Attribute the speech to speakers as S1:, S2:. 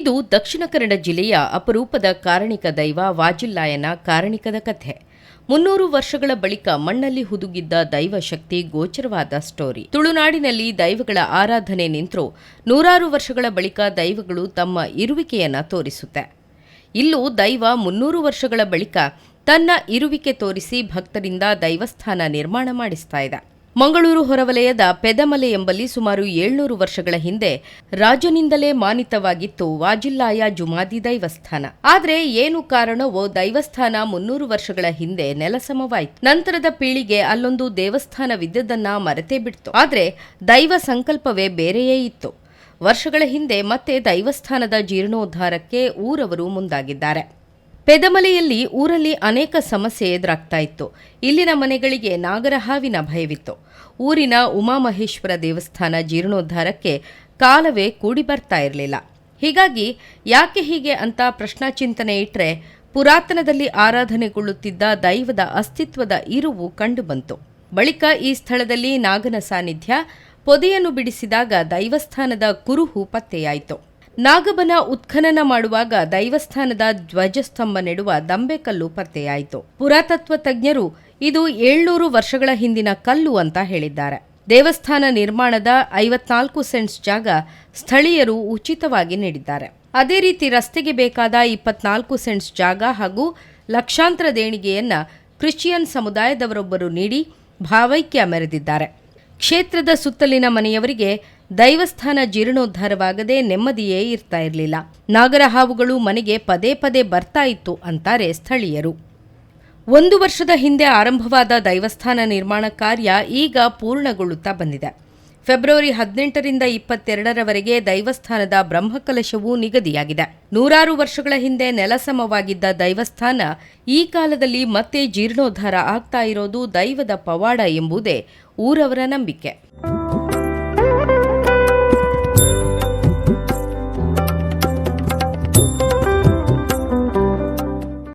S1: ಇದು ದಕ್ಷಿಣ ಕನ್ನಡ ಜಿಲ್ಲೆಯ ಅಪರೂಪದ ಕಾರಣಿಕ ದೈವ ವಾಜಿಲ್ಲಾಯನ ಕಾರಣಿಕದ ಕಥೆ. ಮುನ್ನೂರು ವರ್ಷಗಳ ಬಳಿಕ ಮಣ್ಣಲ್ಲಿ ಹುದುಗಿದ್ದ ದೈವ ಶಕ್ತಿ ಗೋಚರವಾದ ಸ್ಟೋರಿ. ತುಳುನಾಡಿನಲ್ಲಿ ದೈವಗಳ ಆರಾಧನೆ ನಿಂತರೂ ನೂರಾರು ವರ್ಷಗಳ ಬಳಿಕ ದೈವಗಳು ತಮ್ಮ ಇರುವಿಕೆಯನ್ನ ತೋರಿಸುತ್ತೆ. ಇಲ್ಲೂ ದೈವ ಮುನ್ನೂರು ವರ್ಷಗಳ ಬಳಿಕ ತನ್ನ ಇರುವಿಕೆ ತೋರಿಸಿ ಭಕ್ತರಿಂದ ದೈವಸ್ಥಾನ ನಿರ್ಮಾಣ ಮಾಡಿಸ್ತಾ ಇದೆ. ಮಂಗಳೂರು ಹೊರವಲಯದ ಪೆದಮಲೆ ಎಂಬಲ್ಲಿ ಸುಮಾರು ಏಳ್ನೂರು ವರ್ಷಗಳ ಹಿಂದೆ ರಾಜನಿಂದಲೇ ಮಾನಿತವಾಗಿತ್ತು ವಾಜಿಲ್ಲಾಯ ಜುಮಾದಿ ದೈವಸ್ಥಾನ. ಆದರೆ ಏನು ಕಾರಣವೋ ದೈವಸ್ಥಾನ ಮುನ್ನೂರು ವರ್ಷಗಳ ಹಿಂದೆ ನೆಲಸಮವಾಯಿತು ನಂತರದ ಪೀಳಿಗೆ ಅಲ್ಲೊಂದು ದೇವಸ್ಥಾನವಿದ್ದದನ್ನ ಮರೆತೇ ಬಿಡ್ತು. ಆದರೆ ದೈವ ಸಂಕಲ್ಪವೇ ಬೇರೆಯೇ ಇತ್ತು. ವರ್ಷಗಳ ಹಿಂದೆ ಮತ್ತೆ ದೈವಸ್ಥಾನದ ಜೀರ್ಣೋದ್ಧಾರಕ್ಕೆ ಊರವರು ಮುಂದಾಗಿದ್ದಾರೆ. ಪೆದಮಲೆಯಲ್ಲಿ ಊರಲ್ಲಿ ಅನೇಕ ಸಮಸ್ಯೆ ಎದುರಾಗ್ತಾ ಇತ್ತು. ಇಲ್ಲಿನ ಮನೆಗಳಿಗೆ ನಾಗರಹಾವಿನ ಭಯವಿತ್ತು. ಊರಿನ ಉಮಾಮಹೇಶ್ವರ ದೇವಸ್ಥಾನ ಜೀರ್ಣೋದ್ಧಾರಕ್ಕೆ ಕಾಲವೇ ಕೂಡಿ ಬರ್ತಾ ಇರಲಿಲ್ಲ. ಹೀಗಾಗಿ ಯಾಕೆ ಹೀಗೆ ಅಂತ ಪ್ರಶ್ನಾಚಿಂತನೆ ಇಟ್ಟರೆ ಪುರಾತನದಲ್ಲಿ ಆರಾಧನೆಗೊಳ್ಳುತ್ತಿದ್ದ ದೈವದ ಅಸ್ತಿತ್ವದ ಇರುವು ಕಂಡುಬಂತು. ಬಳಿಕ ಈ ಸ್ಥಳದಲ್ಲಿ ನಾಗನ ಸಾನ್ನಿಧ್ಯ ಪೊದೆಯನ್ನು ಬಿಡಿಸಿದಾಗ ದೈವಸ್ಥಾನದ ಕುರುಹು ಪತ್ತೆಯಾಯಿತು. ನಾಗಬನ ಉತ್ಖನನ ಮಾಡುವಾಗ ದೈವಸ್ಥಾನದ ಧ್ವಜಸ್ತಂಭ ನೆಡುವ ದಂಬೆಕಲ್ಲು ಪತ್ತೆಯಾಯಿತು. ಪುರಾತತ್ವ ತಜ್ಞರು ಇದು ಏಳ್ನೂರು ವರ್ಷಗಳ ಹಿಂದಿನ ಕಲ್ಲು ಅಂತ ಹೇಳಿದ್ದಾರೆ. ದೇವಸ್ಥಾನ ನಿರ್ಮಾಣದ ಐವತ್ನಾಲ್ಕು ಸೆಂಟ್ಸ್ ಜಾಗ ಸ್ಥಳೀಯರು ಉಚಿತವಾಗಿ ನೀಡಿದ್ದಾರೆ. ಅದೇ ರೀತಿ ರಸ್ತೆಗೆ ಬೇಕಾದ ಇಪ್ಪತ್ನಾಲ್ಕು ಸೆಂಟ್ಸ್ ಜಾಗ ಹಾಗೂ ಲಕ್ಷಾಂತರ ದೇಣಿಗೆಯನ್ನ ಕ್ರಿಶ್ಚಿಯನ್ ಸಮುದಾಯದವರೊಬ್ಬರು ನೀಡಿ ಭಾವೈಕ್ಯ ಮೆರೆದಿದ್ದಾರೆ. ಕ್ಷೇತ್ರದ ಸುತ್ತಲಿನ ಮನೆಯವರಿಗೆ ದೈವಸ್ಥಾನ ಜೀರ್ಣೋದ್ಧಾರವಾಗದೆ ನೆಮ್ಮದಿಯೇ ಇರ್ತಾ ಇರಲಿಲ್ಲ. ನಾಗರ ಹಾವುಗಳು ಮನೆಗೆ ಪದೇ ಪದೇ ಬರ್ತಾ ಇತ್ತು ಅಂತಾರೆ ಸ್ಥಳೀಯರು. ಒಂದು ವರ್ಷದ ಹಿಂದೆ ಆರಂಭವಾದ ದೈವಸ್ಥಾನ ನಿರ್ಮಾಣ ಕಾರ್ಯ ಈಗ ಪೂರ್ಣಗೊಳ್ಳುತ್ತಾ ಬಂದಿದೆ. ಫೆಬ್ರವರಿ ಹದಿನೆಂಟರಿಂದ ಇಪ್ಪತ್ತೆರಡರವರೆಗೆ ದೈವಸ್ಥಾನದ ಬ್ರಹ್ಮಕಲಶವೂ ನಿಗದಿಯಾಗಿದೆ. ನೂರಾರು ವರ್ಷಗಳ ಹಿಂದೆ ನೆಲಸಮವಾಗಿದ್ದ ದೈವಸ್ಥಾನ ಈ ಕಾಲದಲ್ಲಿ ಮತ್ತೆ ಜೀರ್ಣೋದ್ಧಾರ ಆಗ್ತಾ ಇರೋದು ದೈವದ ಪವಾಡ ಎಂಬುದೇ ಊರವರ ನಂಬಿಕೆ.